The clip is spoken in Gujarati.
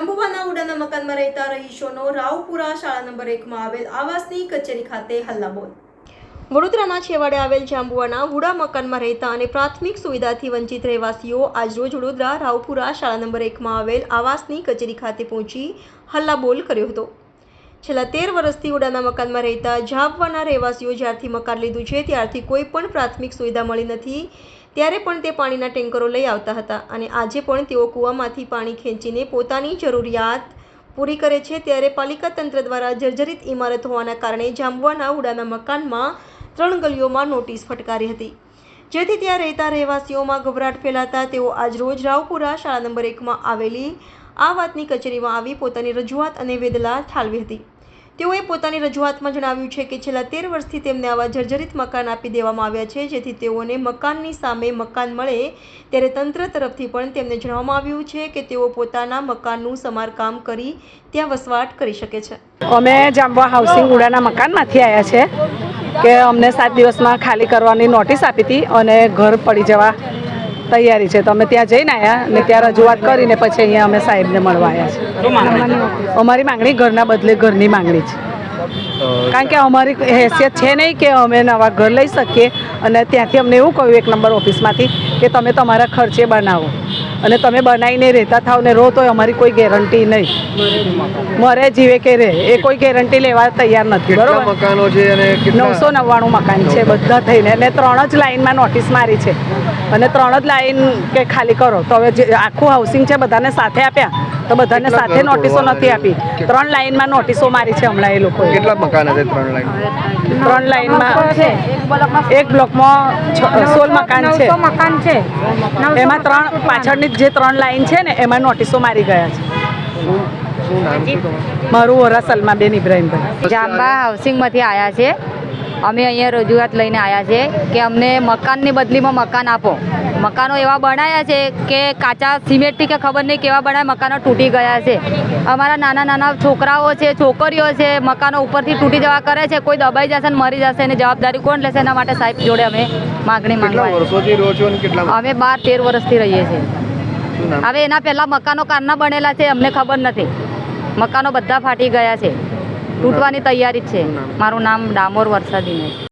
જાંબુવાના ઉડાના મકાનમાં રહેતા રહીશોનો રાવપુરા શાળા નંબર એકમાં આવેલ આવાસની કચેરી ખાતે હલ્લાબોલ. વડોદરાના છેવાડે આવેલ જાંબુવાના હુડા મકાનમાં રહેતા અને પ્રાથમિક સુવિધાથી વંચિત રહેવાસીઓ આજરોજ વડોદરા રાવપુરા શાળા નંબર એકમાં આવેલ આવાસની કચેરી ખાતે પહોંચી હલ્લાબોલ કર્યો હતો. છેલ્લા તેર વર્ષથી ઉડાના મકાનમાં રહેતા ઝાબવાના રહેવાસીઓ જ્યારથી મકાન લીધું છે, ત્યારથી કોઈ પણ પ્રાથમિક સુવિધા મળી નથી. ત્યારે પણ તે પાણીના ટેન્કરો લઈ આવતા હતા અને આજે પણ તેઓ કૂવામાંથી પાણી ખેંચીને પોતાની જરૂરિયાત પૂરી કરે છે. ત્યારે પાલિકા તંત્ર દ્વારા જર્જરિત ઇમારત હોવાના કારણે જાંબુઆના ઉડાના મકાનમાં ત્રણ ગલીઓમાં નોટિસ ફટકારી હતી. જેથી ત્યાં રહેતા રહેવાસીઓમાં ગભરાટ ફેલાતા તેઓ આજરોજ રાવપુરા શાળા નંબર એકમાં આવેલી આ વાતની કચેરીમાં આવી પોતાની રજૂઆત અને વેદલા ઠાલવી હતી. તેઓએ પોતાની રજૂઆતમાં જણાવ્યું છે કે છેલ્લા તેર વર્ષથી તેમને આવા જર્જરિત મકાન આપી દેવામાં આવ્યા છે, જેથી તેઓને મકાનની સામે મકાન મળે ત્યારે તંત્ર તરફથી પણ તેમને જણાવવામાં આવ્યું છે કે તેઓ પોતાના મકાનનું સમારકામ કરી ત્યાં વસવાટ કરી શકે છે. અમે જાંબવા હાઉસિંગ ઉડાના મકાનમાંથી આવ્યા છે કે અમને સાત દિવસમાં ખાલી કરવાની નોટિસ આપી હતી અને ઘર પડી જવા તૈયારી છે. તો અમે ત્યાં જઈને આવ્યા અને ત્યાં રજૂઆત કરીને પછી અહીંયા અમે સાહેબને મળવા આવ્યા છે? અમારી માંગણી ઘરના બદલે ઘરની માંગણી છે. કારણ કે અમારી હેસિયત છે નહીં કે અમે નવા ઘર લઈ શકીએ અને ત્યાંથી અમને એવું કહ્યું એક નંબર ઓફિસમાંથી કે તમે તમારા ખર્ચે બનાવો. અને તમે બનાવીને રહેતા થાવ ને રહો તો અમારી કોઈ ગેરંટી નહીં. મરે જીવે કે રહે એ કોઈ ગેરંટી લેવા તૈયાર નથી બરોબર? મકાનો છે અને નવસો નવ્વાણું મકાન છે બધા થઈને. અને ત્રણ જ લાઈનમાં નોટિસ મારી છે. અને ત્રણ જ લાઈન કે ખાલી કરો. તો હવે જે આખું હાઉસિંગ છે બધાને સાથે આપ્યા. તો બધાને સાથે નોટિસો નથી આપી. ત્રણ લાઈનમાં નોટિસો મારી છે હમણાં એ લોકો કેટલા મકાન હશે ત્રણ લાઈન ત્રણ લાઈનમાં એક બ્લોકમાં છ- સોળ મકાન છે. મકાન છે. એમાં ત્રણ પાછળની જે ત્રણ લાઈન છે ને એમાં નોટિસો મારી ગયા છે. મારું વરા સલમાબેન ઇબ્રાહીમભાઈ. જાંબા હાઉસિંગમાંથી આવ્યા છે. અમે અહીંયા રજૂઆત લઈને આવ્યા છે કે અમને મકાનની બદલીમાં મકાન આપો. મકાનો એવા બનાવ્યા છે કે કાચા સિમેન્ટથી કે ખબર નહીં કેવા બનાવ્યા મકાનો તૂટી ગયા છે. અમારા નાના નાના છોકરાઓ છે છોકરીઓ છે મકાનો ઉપરથી તૂટી જવા કરે છે કોઈ દબાઈ જશે ને મરી જશે ને જવાબદારી કોણ લેશે એના માટે સાહેબ જોડે અમે માગણી માંગવા અમે બાર તેર વર્ષથી રહીએ છીએ. હવે એના પહેલાં મકાનો કારના બનેલા છે અમને ખબર નથી. મકાનો બધા ફાટી ગયા છે. તૂટવાની તૈયારી છે. મારું નામ ડામોર વરસાદીને.